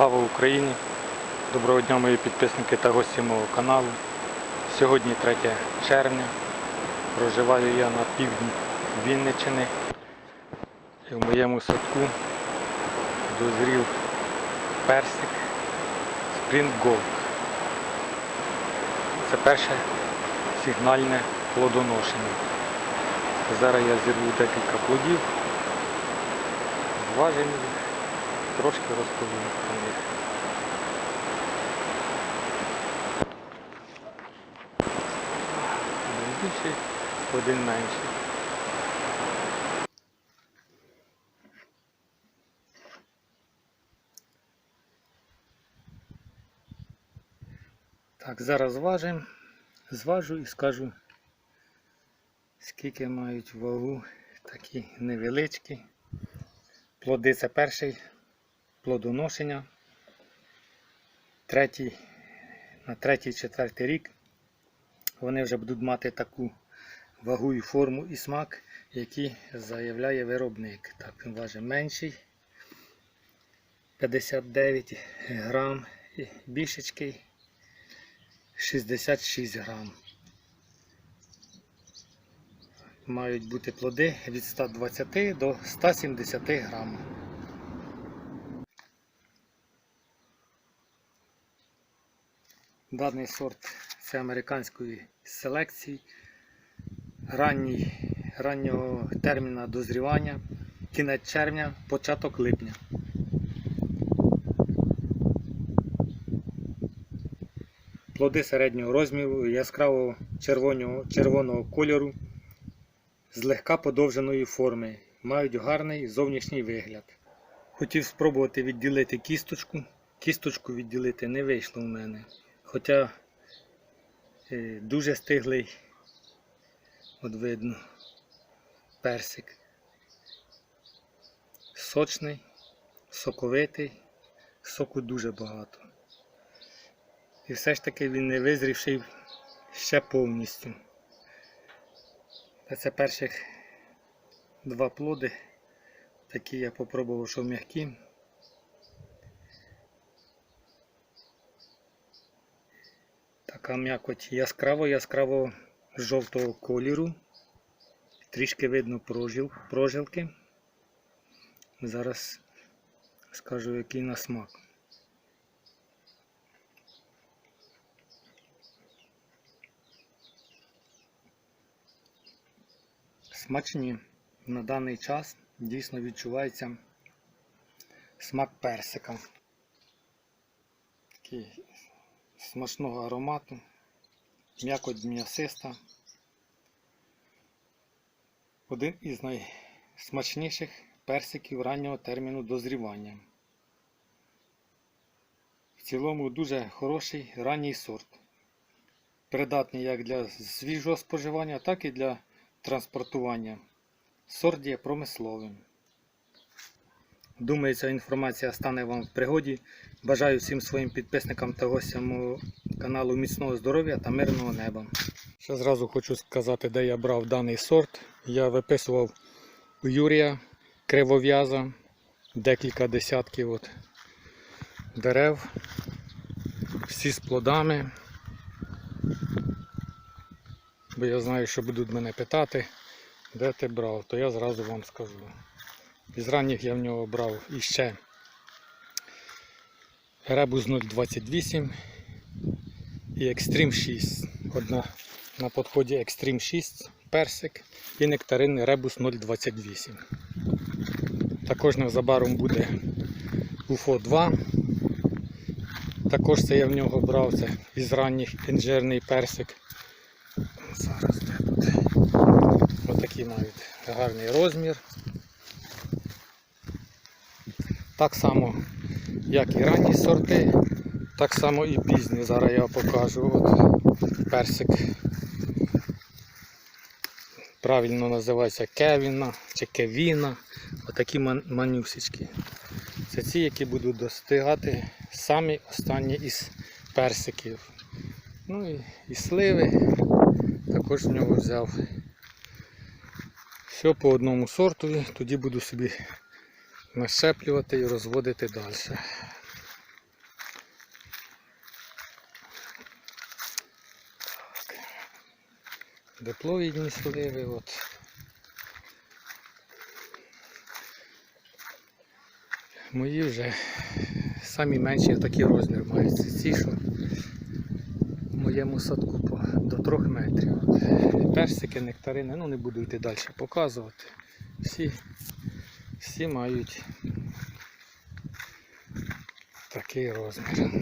Слава Україні! Доброго дня мої підписники та гості мого каналу. Сьогодні 3 червня. Проживаю я на півдні Вінниччини. І в моєму садку дозрів персик Spring Gold. Це перше сигнальне плодоношення. Зараз я зірву декілька плодів, їх, трошки розповім. Один більший, один менший. Так, зараз зважимо, зважу і скажу, скільки мають вагу такі невеличкі. Плоди це перший плодоношення. Третій, на третій, четвертий рік вони вже будуть мати таку вагу і форму і смак, які заявляє виробник. Так, він важить менший. 59 грам, більшечкий 66 грам. Мають бути плоди від 120 до 170 грам. Даний сорт це американської селекції ранній, раннього терміна дозрівання, кінець червня, початок липня. Плоди середнього розміру, яскраво червоного, червоного кольору, злегка подовженої форми, мають гарний зовнішній вигляд. Хотів спробувати відділити кісточку. Кісточку відділити не вийшло в мене. Хоча е, дуже стиглий, от видно, персик. Сочний, соковитий, соку дуже багато. І все ж таки він не визрівший ще повністю. Це перших два плоди, такі я попробував, що м'які. Така м'якоть яскраво-яскраво жовтого кольору. Трішки видно прожил, прожилки. Зараз скажу, який на смак. Смачні. На даний час дійсно відчувається смак персика. Такий смачного аромату, м'якоть м'ясиста. Один із найсмачніших персиків раннього терміну дозрівання. В цілому дуже хороший ранній сорт. Придатний як для свіжого споживання, так і для транспортування. Сорт є промисловим. Думаю, ця інформація стане вам в пригоді. Бажаю всім своїм підписникам та гостям каналу міцного здоров'я та мирного неба. Ще зразу хочу сказати, де я брав даний сорт. Я виписував у Юрія кривов'яза декілька десятків от дерев. Всі з плодами. Бо я знаю, що будуть мене питати, де ти брав, то я зразу вам скажу. Із ранніх я в нього брав іще Ребус 028 і Extreme 6. Одна на підході Extreme 6 персик і нектарин Ребус 028. Також незабаром буде UFO 2. Також це я в нього брав це із ранніх інжирний персик. Зараз де тут. Отакий мають гарний розмір. Так само, як і ранні сорти, так само і пізні. Зараз я покажу. От персик правильно називається Кевіна чи Кевіна. Отакі ман- Це ці, які будуть достигати самі останні із персиків. Ну і, і сливи також в нього взяв. Все по одному сорту, тоді буду собі нащеплювати і розводити далі. Диплоїдні сливи, от. Мої вже самі менші такі розмір мають. Ці, що в моєму садку до 3 метрів. Персики, нектарини, ну не буду йти далі показувати. Всі всі мають такий розмір.